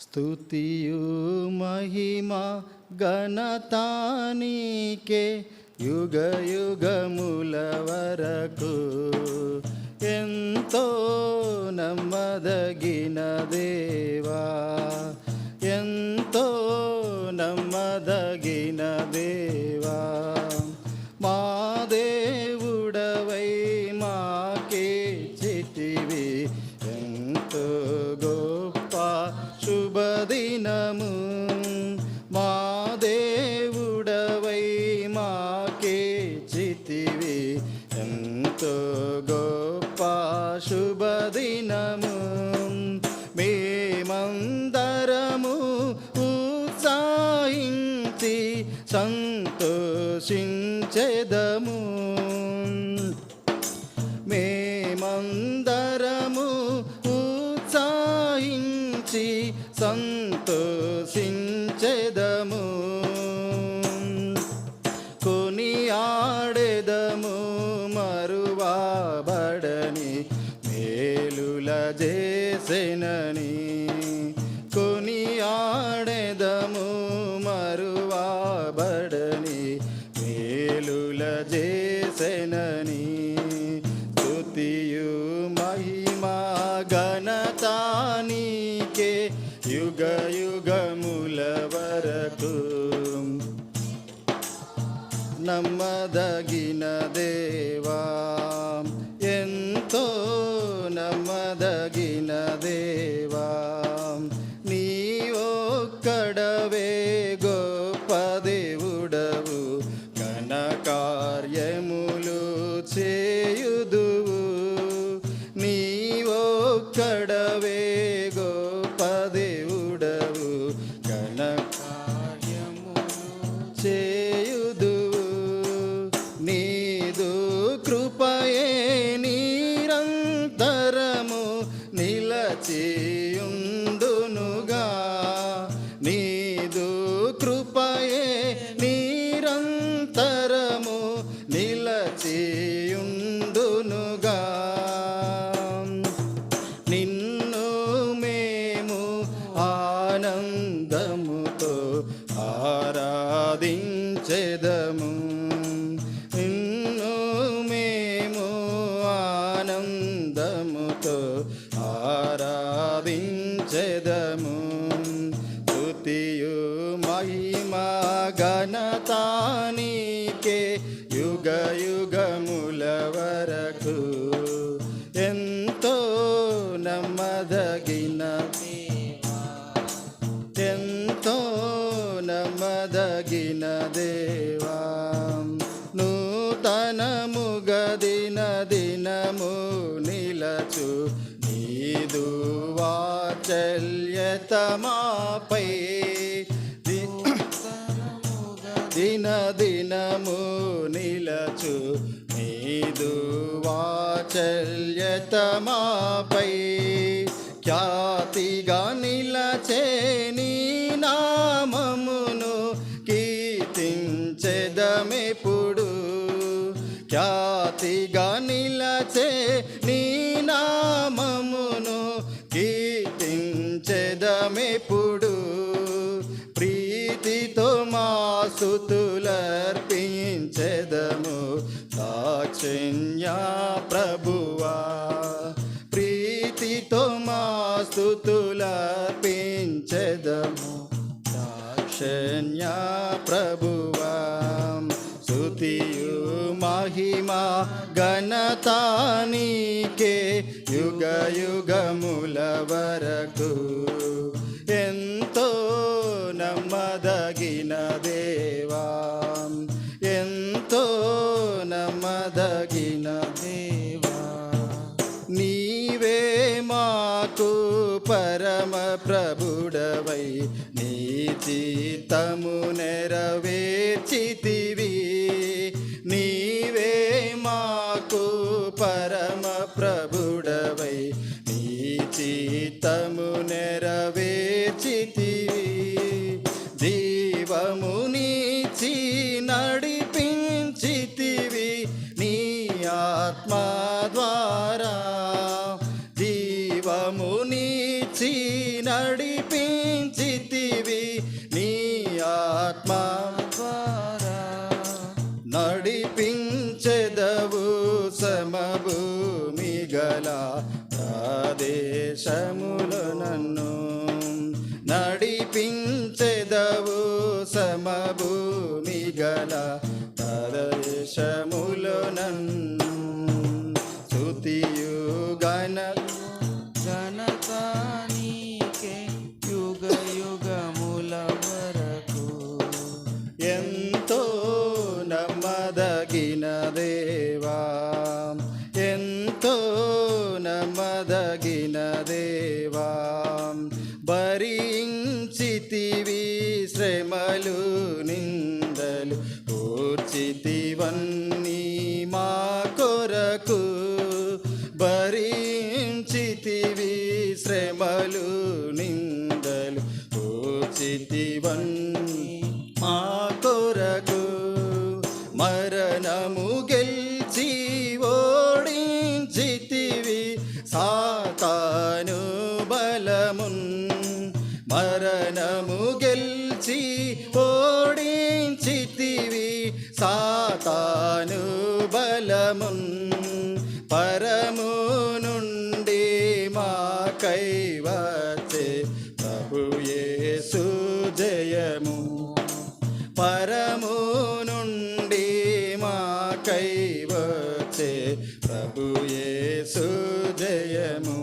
స్తుతియు మహిమ ఘనతానికే యుగ యుగముల వరకు ఎంతో నమ్మదగిన దేవా ఎంతో గొప్ప శుభదినము మేమందరము ఉత్సాహించి సంతోషించెదము. మేమందరము ఉత్సాహించి సంతోషించెదము. కొని ఆడెదము మరువాబడని మేలుల చేసెనని. కొని ఆడెదము మరువాబడని మేలుల చేసెనని. స్తుతియు మహిమా ఘనతానికే యుగ యుగముల వరకు. నమ్మదగిన దేవా గొప్ప దేవుడవు ఘన కార్యము చేయుదు నీదు కృపయే నిరంతరము నిలచే ఆనందముతో ఆరాధించెదము. స్తుతియు మహిమా ఘనతానికే యుగ యుగముల వరకు ఎంతో నమ్మదగిన ఎంతో నమ్మదగిన దేవా. నూతనముగదిన దినము వాచల్యతమాపై దిన దినము నిలచు నీదు వాచల్యతమాపై ఖ్యాతిగా నిలచే నీ నామమును కీర్తించెదమెప్పుడు. ఖ్యాతిగా నిలచే కీర్తించెదమెప్పుడు ప్రీతితో మా సుతులర్పించెదము. దాక్షిణ్యా ప్రభువా ప్రీతితో మా స్థుతులర్పించెదము దాక్షిణ్యా ప్రభువా స్తుతియు మహిమా ఘనతానికే యుగ యుగముల వరకు. నమ్మదగిన దేవా ఎంతో నమ్మదగిన దేవా నీవే మాకు పరమ ప్రభుడవై. నీతి తము నెరవేర్చితివి. నీవే మాకు పర సమభూమి గల ప్రదేశములు నన్ను స్తుతియు గణ ఘనత యుగ యుగముల వరకు ఎంతో నమ్మదగిన దేవా ఎంతో నమ్మదగిన దేవా భరించితివి శ్రమలు నిందలు పూర్చితివన్నీ మా కొరకు. భరించితివి శ్రమలు నిందలు పూర్చితివన్నీ మా కొరకు. మరణము గెలిచి ఓడించితివి సాతాను బలమున్. మరణము బలమున్ పరము నుండి మా కైవచే ప్రభు యేసు జయము. పరము నుండి మా కైవచే ప్రభు యేసు జయము.